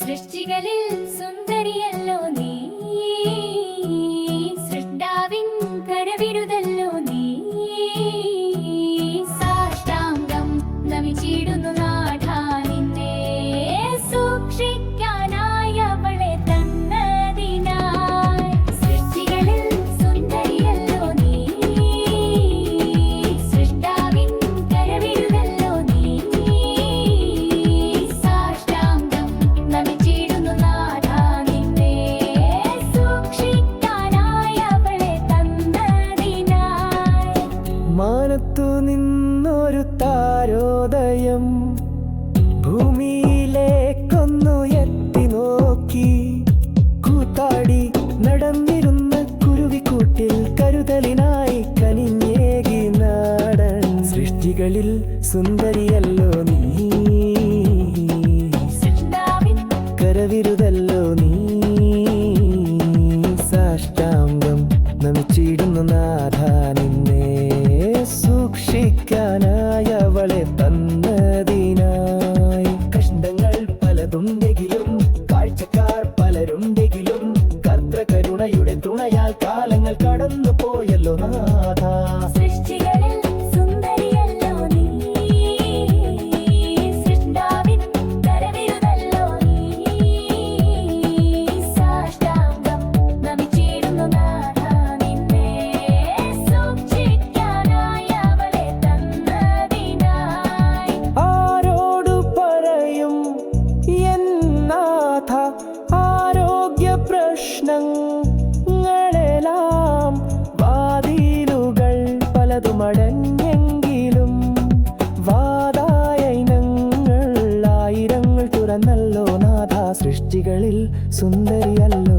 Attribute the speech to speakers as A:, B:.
A: സൃഷ്ടികളിൽ സുന്ദരിയല്ലോ നീ. സൃഷ്ടാവിൻ കരവിരുതല്ലോ നീ. സാഷ്ടാംഗം നമിച്ചിടുന്നു
B: മാനത്തു നിന്നൊരു താരോദയം ഭൂമിയിലേക്കൊന്നു എത്തി നോക്കി. കൂത്താടി നടന്നിരുന്ന കുരുവിക്കൂട്ടിൽ കരുതലിനായി കനിഞ്ഞേകി നാടൻ. സൃഷ്ടികളിൽ സുന്ദരിയല്ലോ നീ. കരവിരുതല്ലോ നീ. സാഷ്ടാംഗം നമിച്ചിടുന്നു നാഥ നിന്നെ. പ്രശ്നങ്ങളെല്ലാം വാതിലുകൾ പലതുമടഞ്ഞെങ്കിലും വാതായ ഇനങ്ങൾ ആയിരങ്ങൾ തുറന്നല്ലോ നാഥ സൃഷ്ടികളിൽ സുന്ദരിയല്ലോ